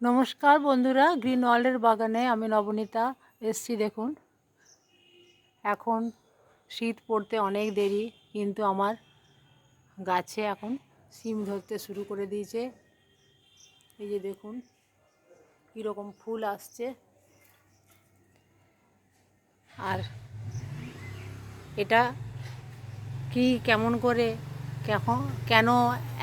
নমস্কার বন্ধুরা গ্রিন ওয়ার্ল্ডের বাগানে আমি নবনীতা এসছি, দেখুন। এখন শীত পড়তে অনেক দেরি, কিন্তু আমার গাছে এখন সিম ধরতে শুরু করে দিয়েছে। এই যে দেখুন, কীরকম ফুল আসছে। আর এটা কি, কেমন করে কেন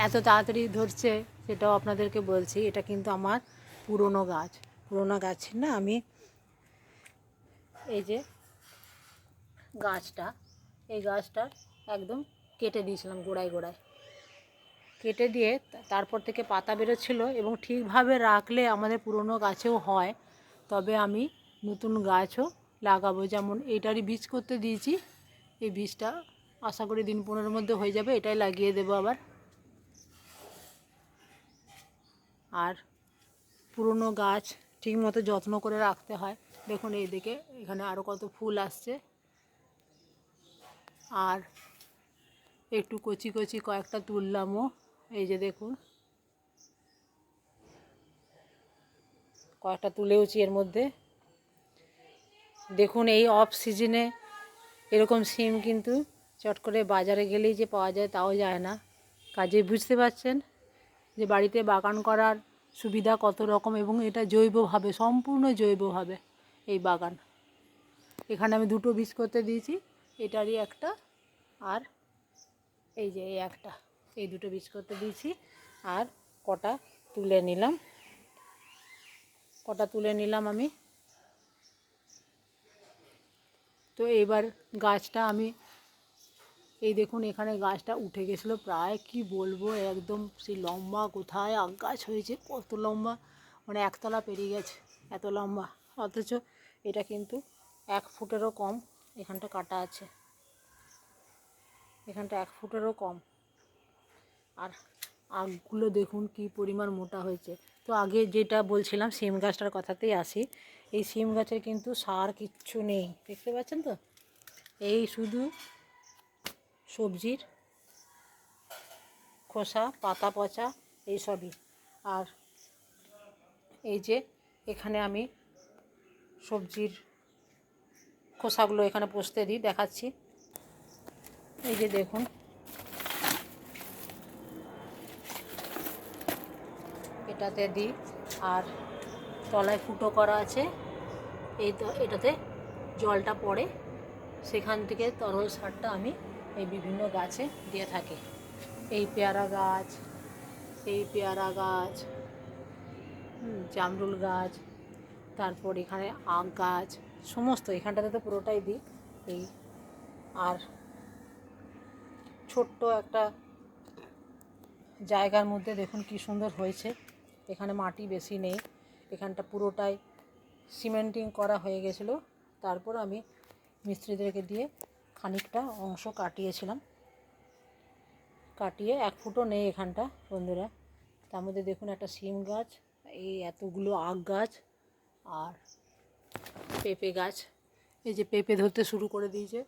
এত তাড়াতাড়ি ধরছে, সেটাও আপনাদেরকে বলছি। এটা কিন্তু আমার পুরনো গাছ। পুরনো গাছের না আমি এই যে গাছটা, এই গাছটা একদম কেটে দিয়েছিলাম গোড়ায় গোড়ায়। কেটে দিয়ে তারপর থেকে পাতা বেরোচ্ছিল এবং ঠিকভাবে রাখলে আমাদের পুরনো গাছেও হয়। তবে আমি নতুন গাছও লাগাবো। যেমন এটারই বীজ করতে দিয়েছি, এই বীজটা আশা করি দিন পনেরোর মধ্যে হয়ে যাবে, এটাই লাগিয়ে দেবো আবার। আর পুরনো গাছ ঠিক মতো যত্ন করে রাখতে হয়। দেখুন এইদিকে এখানে আরও কত ফুল আসছে। আর একটু কচি কচি কয়েকটা তুললামও। এই যে দেখুন। কয়েকটা তুলেওছি এর মধ্যে। দেখুন এই অফ সিজনে এরকম সিম কিন্তু চট করে বাজারে গেলেই যে পাওয়া যায় তাও যায় না। কাজে বুঝতে পারছেন যে বাড়িতে বাগান করার সুবিধা কত রকম এবং এটা জৈবভাবে, সম্পূর্ণ জৈবভাবে এই বাগান। এখানে আমি দুটো বীজ করতে দিয়েছি, এটারই একটা আর এই যে এই একটা, এই দুটো বীজ করতে দিয়েছি আর কটা তুলে নিলাম। কটা তুলে নিলাম আমি। তো এবার গাছটা আমি এই দেখুন, এখানে গাছটা উঠে গেছিল প্রায়, কি বলব, একদম সেই লম্বা কোথায় আগ গাছ হয়েছে, কত লম্বা মানে একতলা পেরিয়ে গেছে, এত লম্বা। অথচ এটা কিন্তু এক ফুটেরও কম, এখানটা কাটা আছে। এখানটা এক ফুটেরও কম। আর আগগুলো দেখুন, কি পরিমাণ মোটা হয়েছে। তো আগে যেটা বলছিলাম, সিম গাছটার কথাতেই আসি। এই সিম গাছের কিন্তু সার কিচ্ছু নেই, দেখতে পাচ্ছেন তো? এই শুধু সবজির খোসা, পাতা পচা এইসবই। আর এই যে এখানে আমি সবজির খোসাগুলো এখানে পোষতে দিই, দেখাচ্ছি। এই যে দেখুন। এটাতে দিই। আর তলায় ফুটো করা আছে। এই তো এটাতে জলটা পড়ে। সেখান থেকে তরল সারটা আমি এই বিভিন্ন গাছে দিয়ে থাকে। এই পেয়ারা গাছ, এই পেয়ারা গাছ জামরুল গাছ, তারপর এখানে আখ গাছ, সমস্ত এখানটাতে তো পুরোটাই দিই। এই আর ছোট্ট একটা জায়গার মধ্যে দেখুন কি সুন্দর হয়েছে। এখানে মাটি বেশি নেই। এখানটা পুরোটাই সিমেন্টিং করা হয়ে গেছিল। তারপর আমি মিস্ত্রিদেরকে দিয়ে খানিকটা অংশ কাটিয়েছিলাম। কাটিয়ে এক ফুটও নেই এখানটা, বন্ধুরা। তার মধ্যে দেখুন একটা সিম গাছ, এই এতগুলো আখ গাছ আর পেঁপে গাছ। এই যে পেঁপে ধরতে শুরু করে দিয়েছে।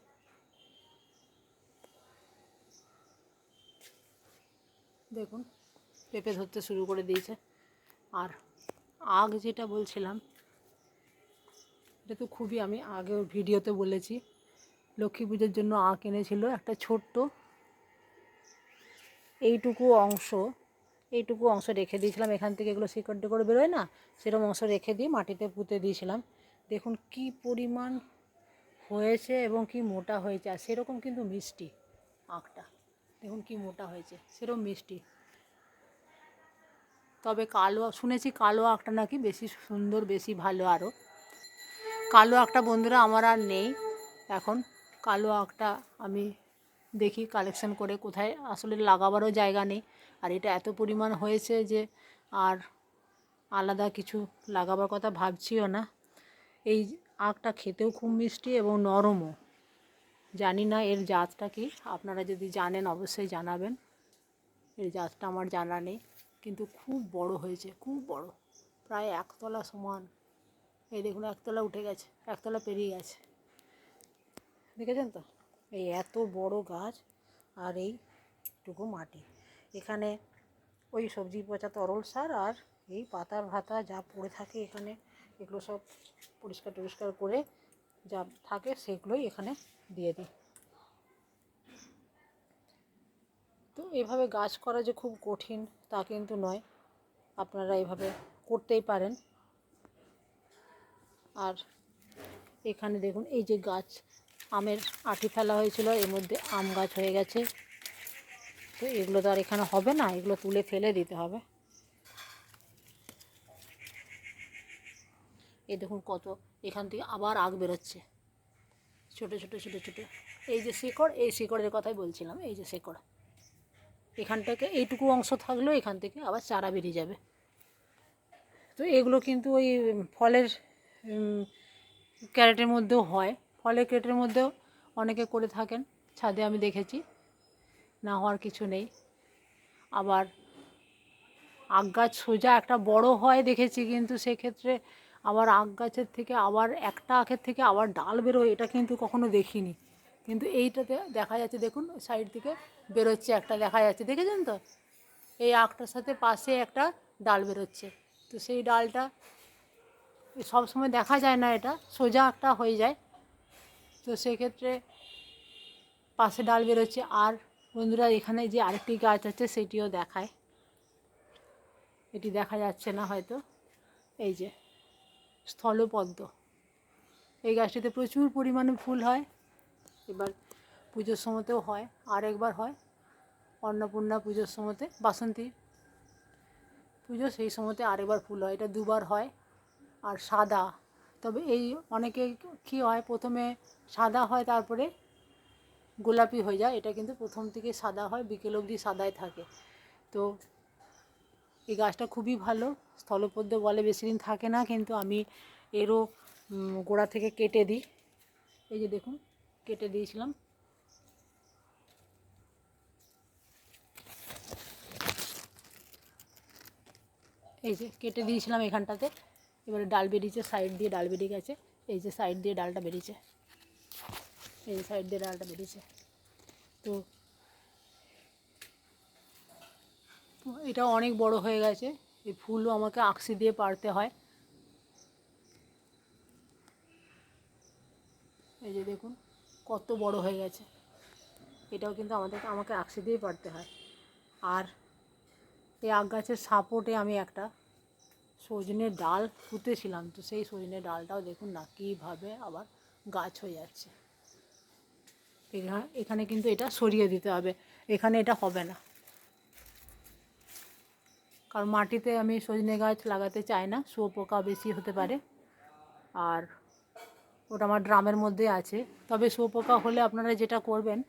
দেখুন, পেঁপে ধরতে শুরু করে দিয়েছে। আর আগ যেটা বলছিলাম, এটা তো খুবই আমি আগেও ভিডিওতে বলেছি। লক্ষ্মী পুজোর জন্য আঁক এনেছিল, একটা ছোট্ট। এইটুকু অংশ এইটুকু অংশ রেখে দিয়েছিলাম। এখান থেকে এগুলো শিকড় টিকড় বেরোয় না, সেরকম অংশ রেখে দিয়ে মাটিতে পুঁতে দিয়েছিলাম। দেখুন কি পরিমাণ হয়েছে এবং কি মোটা হয়েছে, আর সেরকম কিন্তু মিষ্টি আঁকটা। দেখুন কি মোটা হয়েছে, সেরকম মিষ্টি। তবে কালো, শুনেছি কালো আঁকটা নাকি বেশি সুন্দর, বেশি ভালো আরও। কালো আঁকটা বন্ধুরা আমার আর নেই এখন। কালো আঁকটা আমি দেখি কালেকশন করে কোথায়। আসলে লাগাবারও জায়গা নেই। আর এটা এত পরিমাণ হয়েছে যে আর আলাদা কিছু লাগাবার কথা ভাবছিও না। এই আঁকটা খেতেও খুব মিষ্টি এবং নরমও। জানি না এর জাতটা কি। আপনারা যদি জানেন অবশ্যই জানাবেন। এর জাতটা আমার জানা নেই। কিন্তু খুব বড় হয়েছে, খুব বড়। প্রায় একতলা সমান। এই দেখুন, একতলা উঠে গেছে, একতলা পেরিয়ে গেছে। দেখেছেন তো? এই এত বড় গাছ আর এইটুকু মাটি। এখানে ওই সবজি পচা তরল সার আর এই পাতার ভাতা যা পড়ে থাকে এখানে, এগুলো সব পরিষ্কার টরিষ্কার করে যা থাকে সেগুলোই এখানে দিয়ে দিই। তো এভাবে গাছ করা যে খুব কঠিন তা কিন্তু নয়। আপনারা এভাবে করতেই পারেন। আর এখানে দেখুন, এই যে গাছ আমের আটি ফেলা হয়েছিল, এর মধ্যে আম গাছ হয়ে গেছে। তো এগুলো তো আর এখানে হবে না, এগুলো তুলে ফেলে দিতে হবে। এই দেখুন কত, এখান থেকে আবার আগ বেরোচ্ছে। ছোট ছোট ছোট ছোট। এই যে শিকড়, এই শিকড়ের কথাই বলছিলাম, এই যে শিকড়। এখান থেকে এইটুকু অংশ থাকলেও এখান থেকে আবার চারা বেরিয়ে যাবে। তো এগুলো কিন্তু ওই ফলের ক্যারেটের মধ্যেও হয়। ফলের ক্যারেটের মধ্যেও অনেকে করে থাকেন। ছাদে আমি দেখেছি, না হওয়ার কিছু নেই। আবার আগ গাছ সোজা একটা বড় হয় দেখেছি, কিন্তু সেক্ষেত্রে আবার আগ গাছের থেকে আবার একটা আখের থেকে আবার ডাল বেরোয়, এটা কিন্তু কখনো দেখিনি। কিন্তু এইটাতে দেখা যাচ্ছে, দেখুন, সাইড থেকে বেরোচ্ছে একটা, দেখা যাচ্ছে, দেখেছেন তো? এই আখটার সাথে পাশে একটা ডাল বেরোচ্ছে। তো সেই ডালটা সব সময় দেখা যায় না এটা, সোজা একটা হয়ে যায়। তো সেক্ষেত্রে পাশে ডাল বেরোচ্ছে। আর বন্ধুরা, এখানে যে আরেকটি গাছ আছে, সেটিও দেখায়। এটি দেখা যাচ্ছে না হয়তো। এই যে, স্থলপদ্ম। এই গাছটিতে প্রচুর পরিমাণে ফুল হয়। এবার পুজোর সময়তেও হয়, আর একবার হয়। অন্নপূর্ণা পুজোর সময়তে, বাসন্তী পুজো সেই সময়তে আরেকবার ফুল হয়। এটা দুবার হয়, আর সাদা তবে এই অনেকে কী হয়, প্রথমে সাদা হয়, তারপরে গোলাপি হয়ে যায়। এটা কিন্তু প্রথম থেকে সাদা হয়, বিকেল অবধি সাদাই থাকে। তো এই গাছটা খুবই ভালো। স্থলপদ্ম বলে বেশি দিন থাকে না, কিন্তু আমি এরও গোড়া থেকে কেটে দিই। এই যে দেখুন, কেটে দিয়েছিলাম। এই যে কেটে দিয়েছিলাম এখানটাতে। এবারে ডাল বেরিয়েছে, সাইড দিয়ে ডাল বেরিয়ে গেছে। এই যে সাইড দিয়ে ডালটা বেরিয়েছে। এই সাইড দিয়ে ডালটা বেরিয়েছে। তো এটা অনেক বড় হয়ে গেছে। এই ফুলও আমাকে আঁকশি দিয়ে পারতে হয়। এই যে দেখুন, কত বড় হয়ে গেছে। এটাও কিন্তু আমাদেরকে আমাকে আঁকশি দিয়ে পারতে হয়। আর এই আগ গাছের সাপোর্টে আমি একটা সজনের ডাল পুঁতেছিলাম তো সেই সজনে ডালটাও দেখুন না কীভাবে আবার গাছ হয়ে যাচ্ছে। এখানে কিন্তু এটা সরিয়ে দিতে হবে, এখানে এটা হবে না। কারণ মাটিতে আমি সজনে গাছ লাগাতে চাই না শুয়োপোকা বেশি হতে পারে। আর ওটা আমার ড্রামের মধ্যে আছে। তবে শুয়োপোকা হলে আপনারা যেটা করবেন,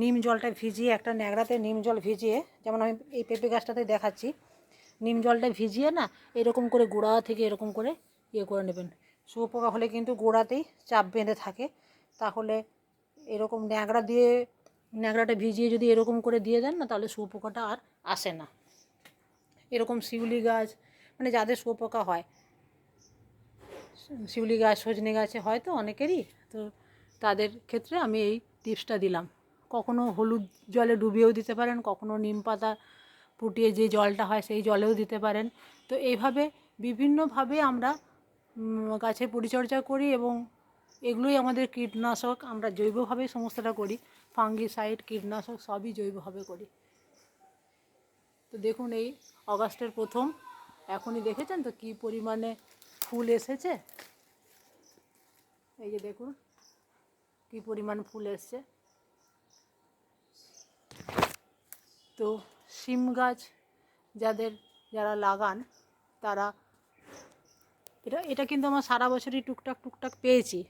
নিম জলটা ভিজিয়ে, একটা ন্যাকড়াতে নিম জল ভিজিয়ে, যেমন আমি এই পেঁপে গাছটাতে দেখাচ্ছি নিম জলটা ভিজিয়ে না এরকম করে গোড়া থেকে এরকম করে ইয়ে করে নেবেন। শুয়োপোকা হলে কিন্তু গোড়াতেই চাপ বেঁধে থাকে। তাহলে এরকম ন্যাকড়া দিয়ে, ন্যাকড়াটা ভিজিয়ে যদি এরকম করে দিয়ে দেন না, তাহলে শুয়োপোকাটা আর আসে না। এরকম শিউলি গাছ মানে যাদের শুয়োপোকা হয়, শিউলি গাছ, সজনে গাছে হয় তো অনেকেরই, তো তাদের ক্ষেত্রে আমি এই টিপসটা দিলাম। কখনো হলুদ জলে ডুবিয়েও দিতে পারেন, কখনো নিম পাতা ফুটিয়ে যে জলটা হয় সেই জলেও দিতে পারেন। তো এইভাবে বিভিন্নভাবে আমরা গাছের পরিচর্যা করি এবং এগুলোই আমাদের কীটনাশক, আমরা জৈবভাবেই সমস্তটা করি। ফাঙ্গিসাইড, কীটনাশক সবই জৈবভাবে করি। তো দেখুন এই অগাস্টের প্রথম, এখনই দেখেছেন তো কী পরিমাণে ফুল এসেছে? এই যে দেখুন, কী পরিমাণ ফুল এসছে। তো শিম গাছ যাদের যারা লাগান, তারা এটা এটা কিন্তু আমার সারা বছরই টুকটাক টুকটাক পেয়েছি।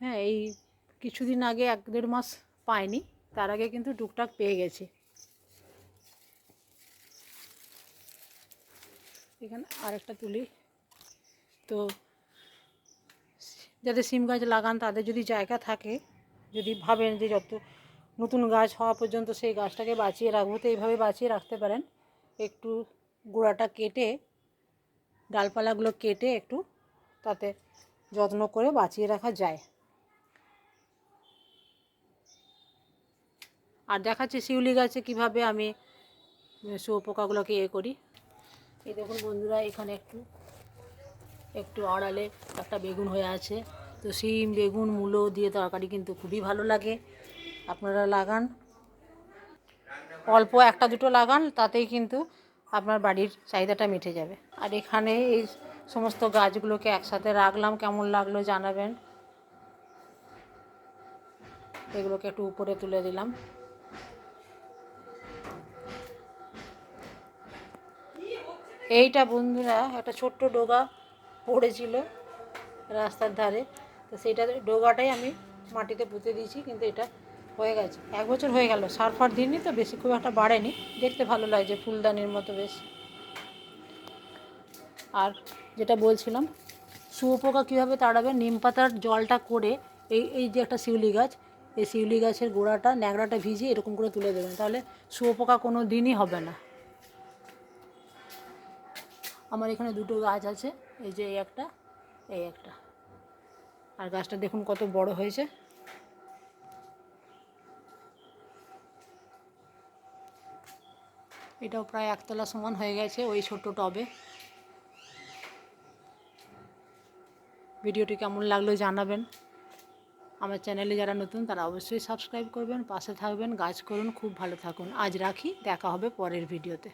হ্যাঁ এই কিছুদিন আগে এক দেড় মাস পাইনি, তার আগে কিন্তু টুকটাক পেয়ে গেছি। এখানে আরেকটা তুলি। তো যাদের সিম গাছ লাগান, তাদের যদি জায়গা থাকে, যদি ভাবেন যে যত নতুন গাছ হওয়া পর্যন্ত সেই গাছটাকে বাঁচিয়ে রাখব। তো এইভাবে বাঁচিয়ে রাখতে পারেন। একটু গোড়াটা কেটে, ডালপালাগুলো কেটে একটু তাতে যত্ন করে বাঁচিয়ে রাখা যায়। আর দেখাচ্ছে শিউলি গাছে কীভাবে আমি শুয়োপোকাগুলোকে ইয়ে করি। এই দেখুন বন্ধুরা, এখানে একটু একটু আড়ালে একটা বেগুন হয়ে আছে। তো শিম, বেগুন, মূলো দিয়ে তরকারি কিন্তু খুবই ভালো লাগে। আপনারা লাগান। অল্প একটা দুটো লাগান, তাতেই কিন্তু আপনার বাড়ির চাহিদাটা মিটে যাবে। আর এখানে এই সমস্ত গাছগুলোকে একসাথে রাখলাম, কেমন লাগল জানাবেন। এগুলোকে একটু উপরে তুলে দিলাম। এইটা বন্ধুরা, একটা ছোট্ট ডোগা পড়েছিল রাস্তার ধারে। তো সেইটা ডোগাটাই আমি মাটিতে পুঁতে দিয়েছি, কিন্তু এটা হয়ে গেছে। এক বছর হয়ে গেল সার ফার তো, বেশি খুব একটা বাড়েনি। দেখতে ভালো লাগছে ফুলদানির মতো বেশ। আর যেটা বলছিলাম, শুয়োপোকা কীভাবে তাড়াবে? নিম পাতার জলটা করে এই এই যে একটা শিউলি গাছ, এই শিউলি গাছের গোড়াটা ন্যাংরাটা ভিজিয়ে এরকম করে তুলে দেবেন। তাহলে শুয়োপোকা কোনো দিনই হবে না। আমার এখানে দুটো গাছ আছে, এই যে এই একটা এই একটা। আর গাছটা দেখুন কত বড় হয়েছে। এটাও প্রায় একতলা সমান হয়ে গেছে ওই ছোট্ট টবে। ভিডিওটি কেমন লাগল জানাবেন। আমার চ্যানেলে যারা নতুন তারা অবশ্যই সাবস্ক্রাইব করবেন, পাশে থাকবেন, গাছ করুন, খুব ভালো থাকুন। আজ রাখি, দেখা হবে পরের ভিডিওতে।